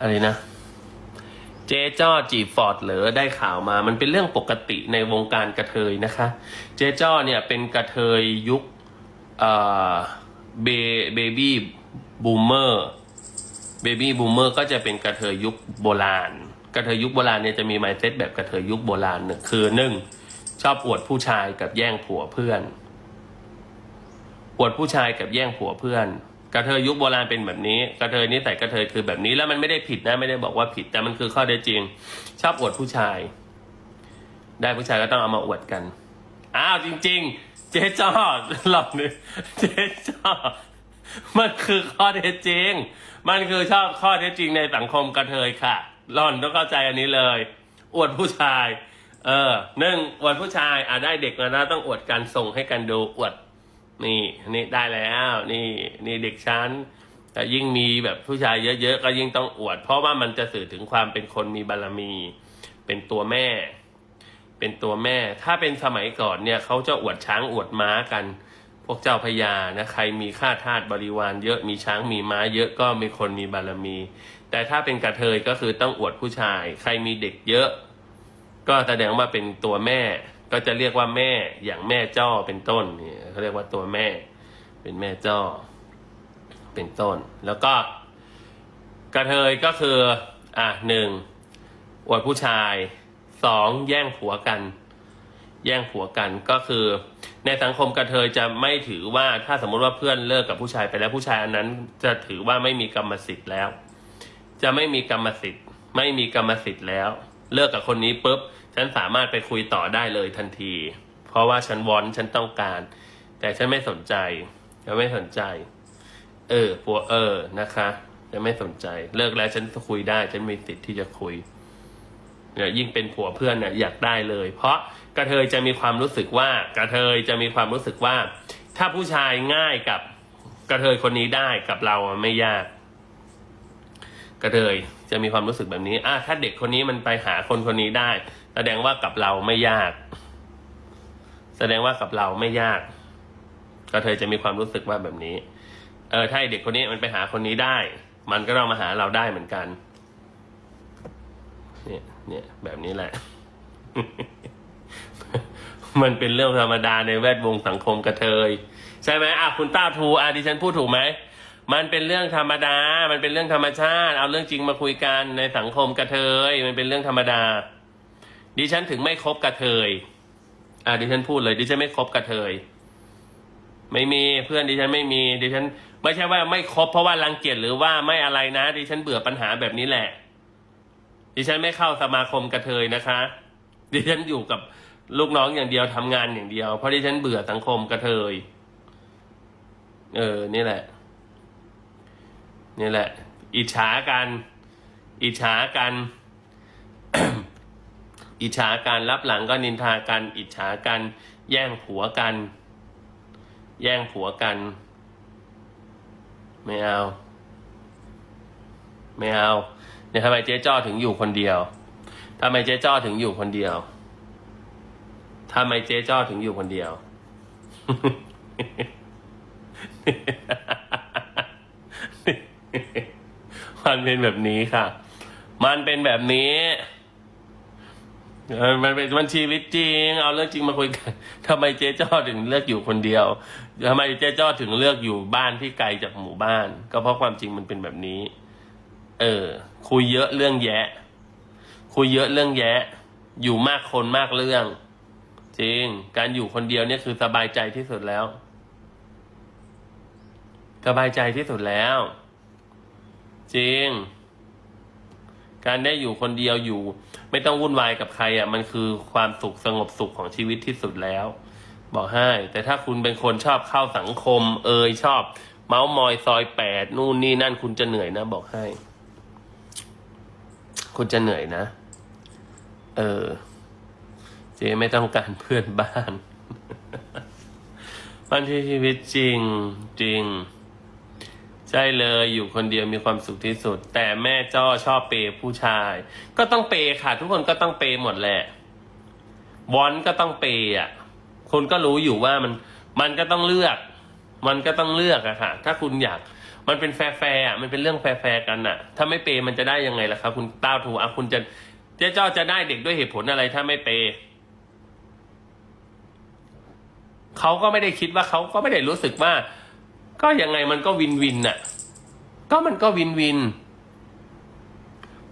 อะไรนะ เจ๊จ้อจีฟอร์ดเหรอได้ข่าวมา มันเป็นเรื่องปกติในวงการกระเทยนะคะ เจ๊จ้อเนี่ยเป็นกระเทยยุคเอ่อเบเบบี้บูมเมอร์เบบี้บูมเมอร์ก็จะเป็นกระเทยยุคโบราณ กระเทยยุคโบราณเนี่ยจะมีไมเซ็ตแบบกระเทยยุคโบราณหนึ่งคือหนึ่งชอบอวดผู้ชายกับแย่งผัวเพื่อน อวดผู้ชายกับแย่งผัวเพื่อน กระเทยยุคโบราณเป็นแบบนี้กระเทยนิสัยกระเทยคือแบบนี้แล้วมันไม่ได้ผิดนะไม่ได้บอกว่าผิดแต่มันคือข้อเท็จจริง ชอบอวดผู้ชาย ได้ผู้ชายก็ต้องเอามาอวดกันอ้าวจริง ๆ เจ๊จอดหลอกนึงเจ๊จอดมันคือข้อเท็จจริง มันคือชอบข้อเท็จจริงในสังคมกระเทยค่ะหล่อนต้องเข้าใจอันนี้เลย อวดผู้ชาย เออหนึ่งอวดผู้ชายอะได้เด็กมาแล้วต้องอวดกันส่งให้กันดูอวด นี่นี่ได้แล้ว นี่นี่เด็กชั้นแต่ยิ่งมีแบบผู้ชายเยอะๆก็ยิ่งต้องอวด เพราะว่ามันจะสื่อถึงความเป็นคนมีบารมี เป็นตัวแม่ เป็นตัวแม่ ถ้าเป็นสมัยก่อนเนี่ยเขาจะอวดช้างอวดม้ากัน พวกเจ้าพญานะใครมีข้าทาสบริวารเยอะมีช้างมีม้า เยอะก็มีคนมีบารมี แต่ถ้าเป็นกระเทยก็คือต้องอวดผู้ชาย ใครมีเด็กเยอะ ก็แสดงว่าเป็นตัวแม่ ก็จะเรียกว่าแม่อย่างแม่จ้อเป็นต้นนี่เขาเรียกว่าตัวแม่ เป็นแม่จ้อ เป็นต้น แล้วก็กระเทยก็คือ อะหนึ่งอวดผู้ชายสองแย่งผัวกัน แย่งผัวกันก็คือ ในสังคมกระเทยจะไม่ถือว่าถ้าสมมติว่าเพื่อนเลิกกับผู้ชายไปแล้วผู้ชายอันนั้น จะถือว่าไม่มีกรรมสิทธิ์แล้ว จะไม่มีกรรมสิทธิ์ ไม่มีกรรมสิทธิ์แล้ว เลิกกับคนนี้ปุ๊บฉันสามารถไปคุยต่อได้เลยทันที เพราะว่าฉันวอนฉันต้องการ แต่ฉันไม่สนใจฉันไม่สนใจ เออผัวเออนะคะฉันไม่สนใจ เลิกแล้วฉันคุยได้ ฉันมีสิทธิ์ที่จะคุยเนี่ยยิ่งเป็นผัวเพื่อนเนี่ยอยากได้เลย เพราะกระเทยจะมีความรู้สึกว่า กระเทยจะมีความรู้สึกว่า ถ้าผู้ชายง่ายกับกระเทยคนนี้ได้กับเราไม่ยาก กระเทยจะมีความรู้สึกแบบนี้อะถ้าเด็กคนนี้มันไปหาคนคนนี้ได้ แสดงว่ากับเราไม่ยาก แสดงว่ากับเราไม่ยากกระเทยจะมีความรู้สึกว่าแบบนี้ เออถ้าเด็กคนนี้มันไปหาคนนี้ได้ มันก็ต้องมาหาเราได้เหมือนกัน เนี่ย เนี่ย แบบนี้แหละ มันเป็นเรื่องธรรมดาในแวดวงสังคมกระเทย ใช่ไหมอะคุณต้าทูอะดิฉันพูดถูกไหมมันเป็นเรื่องธรรมดา มันเป็นเรื่องธรรมชาติ เอาเรื่องจริงมาคุยกันในสังคมกระเทย มันเป็นเรื่องธรรมดา ดิฉันถึงไม่คบกระเทย อะดิฉันพูดเลย ดิฉันไม่คบกระเทย ไม่มีเพื่อนดิฉันไม่มี ดิฉัน ไม่ใช่ว่าไม่คบเพราะว่ารังเกียจหรือว่าไม่อะไรนะ ดิฉันเบื่อปัญหาแบบนี้แหละ ดิฉันไม่เข้าสมาคมกระเทยนะคะ ดิฉันอยู่กับลูกน้องอย่างเดียวทำงานอย่างเดียว เพราะดิฉันเบื่อสังคมกระเทย เออ นี่แหละ นี่แหละ อิจฉากัน อิจฉากัน อิจฉากันรับหลังก็นินทากัน อิจฉากัน แย่งผัวกัน แย่งผัวกัน ไม่เอา ไม่เอาเนี่ยทำไมเจ๊จ้อถึงอยู่คนเดียวทำไมเจ๊จ้อถึงอยู่คนเดียวทำไมเจ๊จ้อถึงอยู่คนเดียว มันเป็นแบบนี้ค่ะ มันเป็นแบบนี้ เออมันเป็นมันชีวิตจริง เอาเรื่องจริงมาคุยกันทำไมเจ๊จ้อถึงเลือกอยู่คนเดียวทำไมเจ๊จ้อถึงเลือกอยู่บ้านที่ไกลจากหมู่บ้าน ก็เพราะความจริงมันเป็นแบบนี้ เออ คุยเยอะเรื่องแยะ คุยเยอะเรื่องแยะ อยู่มากคนมากเรื่อง จริง การอยู่คนเดียวเนี่ยคือสบายใจที่สุดแล้ว สบายใจที่สุดแล้ว จริง การได้อยู่คนเดียวอยู่ ไม่ต้องวุ่นวายกับใครอะมันคือความสุขสงบสุขของชีวิตที่สุดแล้ว บอกให้ แต่ถ้าคุณเป็นคนชอบเข้าสังคม เอยชอบ เมาส์มอยซอยแปดนู่นนี่นั่นคุณจะเหนื่อยนะ บอกให้ คุณจะเหนื่อยนะ เออ เจ๊ไม่ต้องการเพื่อนบ้านมันที่ชีวิตจริงจริง ใช่เลยอยู่คนเดียวมีความสุขที่สุด แต่แม่จ้อชอบเปย์ผู้ชาย ก็ต้องเปย์ค่ะ ทุกคนก็ต้องเปย์หมดแหละวอนก็ต้องเปย์อะคุณก็รู้อยู่ว่ามันมันก็ต้องเลือก มันก็ต้องเลือกอะค่ะ ถ้าคุณอยากมันเป็นแฟร์แฟร์อะมันเป็นเรื่องแฟร์แฟร์กันอะถ้าไม่เปย์มันจะได้ยังไงล่ะครับ คุณต้าทูอะคุณจะเจ๊จ้อจะได้เด็กด้วยเหตุผลอะไรถ้าไม่เปย์เขาก็ไม่ได้คิดว่าเขาก็ไม่ได้รู้สึกว่า ก็ยังไงมันก็วินวินน่ะ ก็มันก็วินวิน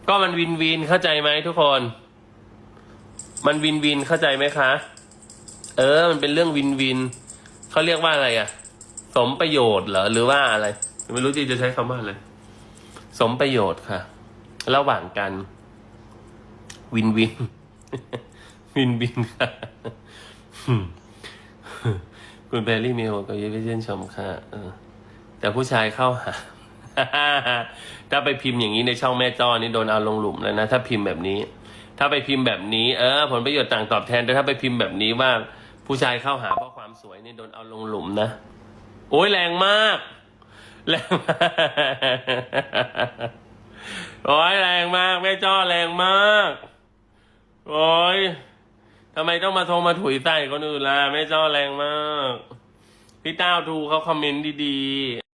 ก็มันวินวินเข้าใจไหมทุกคน มันวินวินเข้าใจไหมคะ เออ มันเป็นเรื่องวินวิน เขาเรียกว่าอะไรอะสมประโยชน์เหรอ หรือว่าอะไร ไม่รู้ที่จะใช้คำว่าอะไร สมประโยชน์ค่ะ ระหว่างกัน วินวิน วินวินค่ะ คุณแพรรี่มีโอกาสยินดีชื่นชมค่ะเออแต่ผู้ชายเข้าหา ถ้าไปพิมพ์อย่างนี้ในช่องแม่จ้อนี่โดนเอาลงหลุมแล้วนะ ถ้าพิมพ์แบบนี้ ถ้าไปพิมพ์แบบนี้เออ ผลประโยชน์ต่างตอบแทนแต่ถ้าไปพิมพ์แบบนี้ว่า ผู้ชายเข้าหาเพราะความสวยนี่โดนเอาลงหลุมนะโอ้ยแรงมากแรงมากโอ้ยแรงมากแม่จ้อแรงมากโอ้ย ทำไมต้องมาโทรมาถุยใส่คนอื่นล่ะแม่จ้อแรงมาก พี่ต้าวทูเขาคอมเมนต์ดีๆ